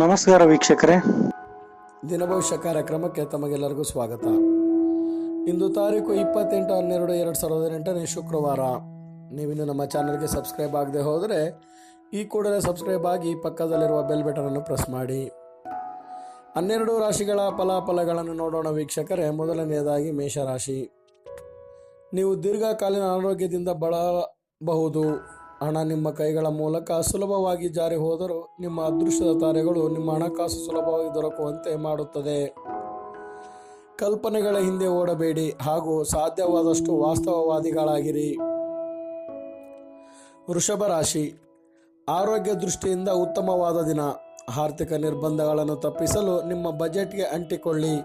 ನಮಸ್ಕಾರ ವೀಕ್ಷಕರೇ. ದಿನಭವಿಷ್ಯ ಕಾರ್ಯಕ್ರಮಕ್ಕೆ ತಮಗೆಲ್ಲರಿಗೂ ಸ್ವಾಗತ. ಇಂದು ತಾರೀಕು ಇಪ್ಪತ್ತೆಂಟು ಹನ್ನೆರಡು ಎರಡು ಸಾವಿರದ ಹದಿನೆಂಟನೇ ಶುಕ್ರವಾರ. ನೀವಿನ್ನು ನಮ್ಮ ಚಾನಲ್ಗೆ ಸಬ್ಸ್ಕ್ರೈಬ್ ಆಗದೆ ಹೋದರೆ ಈ ಕೂಡಲೇ ಸಬ್ಸ್ಕ್ರೈಬ್ ಆಗಿ ಪಕ್ಕದಲ್ಲಿರುವ ಬೆಲ್ ಬಟನನ್ನು ಪ್ರೆಸ್ ಮಾಡಿ. ಹನ್ನೆರಡು ರಾಶಿಗಳ ಫಲಾಫಲಗಳನ್ನು ನೋಡೋಣ ವೀಕ್ಷಕರೇ. ಮೊದಲನೆಯದಾಗಿ ಮೇಷರಾಶಿ. ನೀವು ದೀರ್ಘಕಾಲೀನ ಆರೋಗ್ಯದಿಂದ ಬಳಲಬಹುದು. ಹಣ ನಿಮ್ಮ ಕೈಗಳ ಮೂಲಕ ಸುಲಭವಾಗಿ ಜಾರಿ ಹೋದರೂ ನಿಮ್ಮ ಅದೃಷ್ಟದ ತಾರೆಗಳು ನಿಮ್ಮ ಹಣಕಾಸು ಸುಲಭವಾಗಿ ದೊರಕುವಂತೆ ಮಾಡುತ್ತದೆ. ಕಲ್ಪನೆಗಳ ಹಿಂದೆ ಓಡಬೇಡಿ ಹಾಗೂ ಸಾಧ್ಯವಾದಷ್ಟು ವಾಸ್ತವವಾದಿಗಳಾಗಿರಿ. ವೃಷಭ ರಾಶಿ. ಆರೋಗ್ಯ ದೃಷ್ಟಿಯಿಂದ ಉತ್ತಮವಾದ ದಿನ. ಆರ್ಥಿಕ ನಿರ್ಬಂಧಗಳನ್ನು ತಪ್ಪಿಸಲು ನಿಮ್ಮ ಬಜೆಟ್ಗೆ ಅಂಟಿಕೊಳ್ಳಿ.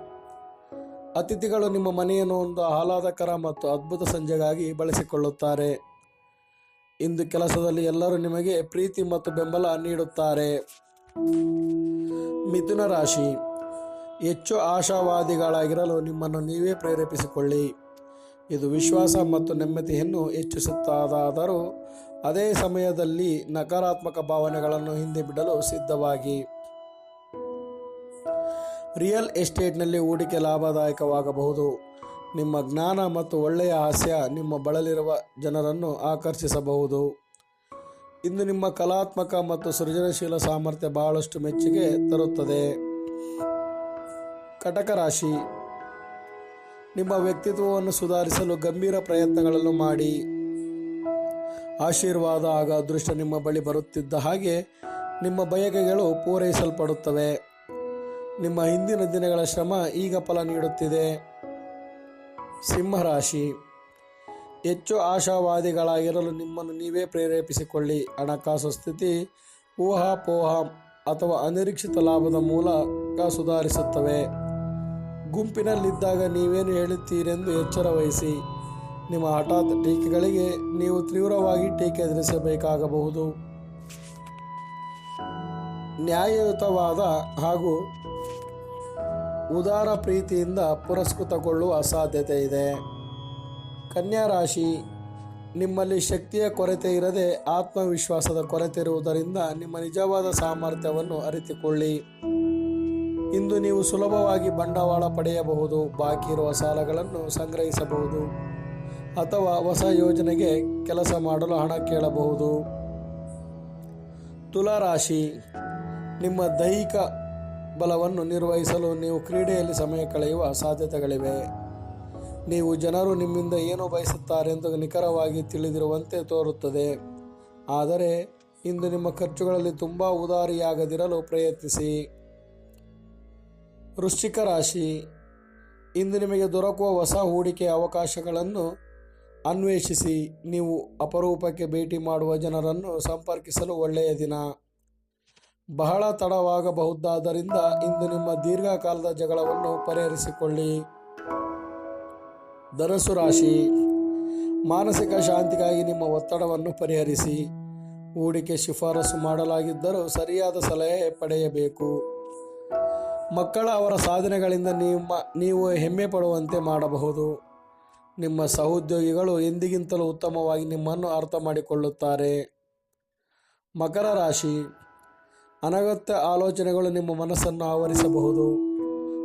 ಅತಿಥಿಗಳು ನಿಮ್ಮ ಮನೆಯನ್ನು ಒಂದು ಆಹ್ಲಾದಕರ ಮತ್ತು ಅದ್ಭುತ ಸಂಜೆಗಾಗಿ ಬಳಸಿಕೊಳ್ಳುತ್ತಾರೆ. ಇಂದು ಕೆಲಸದಲ್ಲಿ ಎಲ್ಲರೂ ನಿಮಗೆ ಪ್ರೀತಿ ಮತ್ತು ಬೆಂಬಲ ನೀಡುತ್ತಾರೆ. ಮಿಥುನ ರಾಶಿ. ಹೆಚ್ಚು ಆಶಾವಾದಿಗಳಾಗಿರಲು ನಿಮ್ಮನ್ನು ನೀವೇ ಪ್ರೇರೇಪಿಸಿಕೊಳ್ಳಿ. ಇದು ವಿಶ್ವಾಸ ಮತ್ತು ನೆಮ್ಮದಿಯನ್ನು ಹೆಚ್ಚಿಸುತ್ತದಾದರೂ ಅದೇ ಸಮಯದಲ್ಲಿ ನಕಾರಾತ್ಮಕ ಭಾವನೆಗಳನ್ನು ಹಿಂದೆ ಬಿಡಲು ಸಿದ್ಧವಾಗಿ. ರಿಯಲ್ ಎಸ್ಟೇಟ್ನಲ್ಲಿ ಹೂಡಿಕೆ ಲಾಭದಾಯಕವಾಗಬಹುದು. ನಿಮ್ಮ ಜ್ಞಾನ ಮತ್ತು ಒಳ್ಳೆಯ ಹಾಸ್ಯ ನಿಮ್ಮ ಬಳಲಿರುವ ಜನರನ್ನು ಆಕರ್ಷಿಸಬಹುದು. ಇಂದು ನಿಮ್ಮ ಕಲಾತ್ಮಕ ಮತ್ತು ಸೃಜನಶೀಲ ಸಾಮರ್ಥ್ಯ ಬಹಳಷ್ಟು ಮೆಚ್ಚುಗೆ ತರುತ್ತದೆ. ಕಟಕ ರಾಶಿ. ನಿಮ್ಮ ವ್ಯಕ್ತಿತ್ವವನ್ನು ಸುಧಾರಿಸಲು ಗಂಭೀರ ಪ್ರಯತ್ನಗಳನ್ನು ಮಾಡಿ. ಆಶೀರ್ವಾದ ಆಗ ಅದೃಷ್ಟ ನಿಮ್ಮ ಬಳಿ ಬರುತ್ತಿದ್ದ ಹಾಗೆ ನಿಮ್ಮ ಬಯಕೆಗಳು ಪೂರೈಸಲ್ಪಡುತ್ತವೆ. ನಿಮ್ಮ ಹಿಂದಿನ ದಿನಗಳ ಶ್ರಮ ಈಗ ಫಲ ನೀಡುತ್ತಿದೆ. ಸಿಂಹರಾಶಿ, ಹೆಚ್ಚು ಆಶಾವಾದಿಗಳಾಗಿರಲು ನಿಮ್ಮನ್ನು ನೀವೇ ಪ್ರೇರೇಪಿಸಿಕೊಳ್ಳಿ. ಹಣಕಾಸು ಸ್ಥಿತಿ ಊಹಾಪೋಹ ಅಥವಾ ಅನಿರೀಕ್ಷಿತ ಲಾಭದ ಮೂಲಕ ಸುಧಾರಿಸುತ್ತವೆ. ಗುಂಪಿನಲ್ಲಿದ್ದಾಗ ನೀವೇನು ಹೇಳುತ್ತೀರೆಂದು ಎಚ್ಚರ ವಹಿಸಿ. ನಿಮ್ಮ ಹಠಾತ್ ಟೀಕೆಗಳಿಗೆ ನೀವು ತೀವ್ರವಾಗಿ ಟೀಕೆ ಎದುರಿಸಬೇಕಾಗಬಹುದು. ನ್ಯಾಯಯುತವಾದ ಹಾಗೂ ಉದಾರ ಪ್ರೀತಿಯಿಂದ ಪುರಸ್ಕೃತಗೊಳ್ಳುವ ಸಾಧ್ಯತೆ ಇದೆ. ಕನ್ಯಾ ರಾಶಿ ನಿಮ್ಮಲ್ಲಿ ಶಕ್ತಿಯ ಕೊರತೆ ಇರದೆ ಆತ್ಮವಿಶ್ವಾಸದ ಕೊರತೆ ಇರುವುದರಿಂದ ನಿಮ್ಮ ನಿಜವಾದ ಸಾಮರ್ಥ್ಯವನ್ನು ಅರಿತುಕೊಳ್ಳಿ. ಇಂದು ನೀವು ಸುಲಭವಾಗಿ ಬಂಡವಾಳ ಪಡೆಯಬಹುದು, ಬಾಕಿ ಇರುವ ಸಾಲಗಳನ್ನು ಸಂಗ್ರಹಿಸಬಹುದು ಅಥವಾ ಹೊಸ ಯೋಜನೆಗೆ ಕೆಲಸ ಮಾಡಲು ಹಣ ಕೇಳಬಹುದು. ತುಲಾರಾಶಿ, ನಿಮ್ಮ ದೈಹಿಕ ಬಲವನ್ನು ನಿರ್ವಹಿಸಲು ನೀವು ಕ್ರೀಡೆಯಲ್ಲಿ ಸಮಯ ಕಳೆಯುವ ಸಾಧ್ಯತೆಗಳಿವೆ. ನೀವು ಜನರು ನಿಮ್ಮಿಂದ ಏನು ಬಯಸುತ್ತಾರೆಂದು ನಿಖರವಾಗಿ ತಿಳಿದಿರುವಂತೆ ತೋರುತ್ತದೆ. ಆದರೆ, ಇಂದು ನಿಮ್ಮ ಖರ್ಚುಗಳಲ್ಲಿ ತುಂಬ ಉದಾರಿಯಾಗದಿರಲು ಪ್ರಯತ್ನಿಸಿ. ವೃಶ್ಚಿಕ ರಾಶಿ, ಇಂದು ನಿಮಗೆ ದೊರಕುವ ಹೊಸ ಹೂಡಿಕೆ ಅವಕಾಶಗಳನ್ನು ಅನ್ವೇಷಿಸಿ. ನೀವು ಅಪರೂಪಕ್ಕೆ ಭೇಟಿ ಮಾಡುವ ಜನರನ್ನು ಸಂಪರ್ಕಿಸಲು ಒಳ್ಳೆಯ ದಿನ. ಬಹಳ ತಡವಾಗಬಹುದಾದ್ದರಿಂದ ಇಂದು ನಿಮ್ಮ ದೀರ್ಘಕಾಲದ ಜಗಳವನ್ನು ಪರಿಹರಿಸಿಕೊಳ್ಳಿ. ಧನಸು ರಾಶಿ, ಮಾನಸಿಕ ಶಾಂತಿಗಾಗಿ ನಿಮ್ಮ ಒತ್ತಡವನ್ನು ಪರಿಹರಿಸಿ. ಹೂಡಿಕೆ ಶಿಫಾರಸು ಮಾಡಲಾಗಿದ್ದರೂ ಸರಿಯಾದ ಸಲಹೆ ಪಡೆಯಬೇಕು. ಮಕ್ಕಳ ಅವರ ಸಾಧನೆಗಳಿಂದ ನಿಮ್ಮ, ನೀವು ಹೆಮ್ಮೆ ಪಡುವಂತೆ ಮಾಡಬಹುದು. ನಿಮ್ಮ ಸಹೋದ್ಯೋಗಿಗಳು ಎಂದಿಗಿಂತಲೂ ಉತ್ತಮವಾಗಿ ನಿಮ್ಮನ್ನು ಅರ್ಥ ಮಾಡಿಕೊಳ್ಳುತ್ತಾರೆ. ಮಕರ ರಾಶಿ ಅನಗತ್ಯ ಆಲೋಚನೆಗಳು ನಿಮ್ಮ ಮನಸ್ಸನ್ನು ಆವರಿಸಬಹುದು.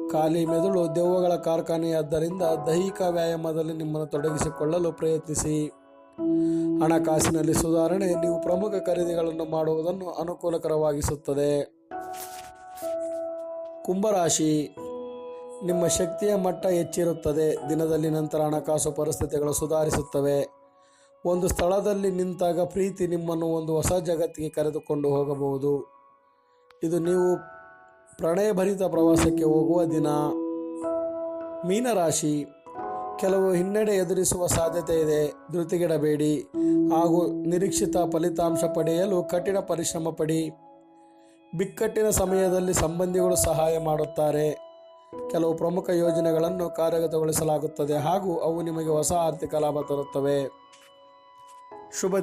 ಖಾಲಿ ಮೆದುಳು ದೆವ್ವಗಳ ಕಾರ್ಖಾನೆಯಾದ್ದರಿಂದ ದೈಹಿಕ ವ್ಯಾಯಾಮದಲ್ಲಿ ನಿಮ್ಮನ್ನು ತೊಡಗಿಸಿಕೊಳ್ಳಲು ಪ್ರಯತ್ನಿಸಿ. ಹಣಕಾಸಿನಲ್ಲಿ ಸುಧಾರಣೆ ನೀವು ಪ್ರಮುಖ ಖರೀದಿಗಳನ್ನು ಮಾಡುವುದನ್ನು ಅನುಕೂಲಕರವಾಗಿಸುತ್ತದೆ. ಕುಂಭರಾಶಿ, ನಿಮ್ಮ ಶಕ್ತಿಯ ಮಟ್ಟ ಹೆಚ್ಚಿರುತ್ತದೆ. ದಿನದಲ್ಲಿ ನಂತರ ಹಣಕಾಸು ಪರಿಸ್ಥಿತಿಗಳು ಸುಧಾರಿಸುತ್ತವೆ. ಒಂದು ಸ್ಥಳದಲ್ಲಿ ನಿಂತಾಗ ಪ್ರೀತಿ ನಿಮ್ಮನ್ನು ಒಂದು ಹೊಸ ಜಗತ್ತಿಗೆ ಕರೆದುಕೊಂಡು ಹೋಗಬಹುದು. ಇದು ನೀವು ಪ್ರಣಯಭರಿತ ಪ್ರವಾಸಕ್ಕೆ ಹೋಗುವ ದಿನ. ಮೀನರಾಶಿ, ಕೆಲವು ಹಿನ್ನಡೆ ಎದುರಿಸುವ ಸಾಧ್ಯತೆ ಇದೆ. ಧೃತಿಗಿಡಬೇಡಿ. ಹಾಗೂ ನಿರೀಕ್ಷಿತ ಫಲಿತಾಂಶ ಪಡೆಯಲು ಕಠಿಣ ಪರಿಶ್ರಮ ಪಡಿ. ಬಿಕ್ಕಟ್ಟಿನ ಸಮಯದಲ್ಲಿ ಸಂಬಂಧಿಗಳು ಸಹಾಯ ಮಾಡುತ್ತಾರೆ. ಕೆಲವು ಪ್ರಮುಖ ಯೋಜನೆಗಳನ್ನು ಕಾರ್ಯಗತಗೊಳಿಸಲಾಗುತ್ತದೆ ಹಾಗೂ ಅವು ನಿಮಗೆ ಹೊಸ ಆರ್ಥಿಕ ಲಾಭ ತರುತ್ತವೆ. ಶುಭ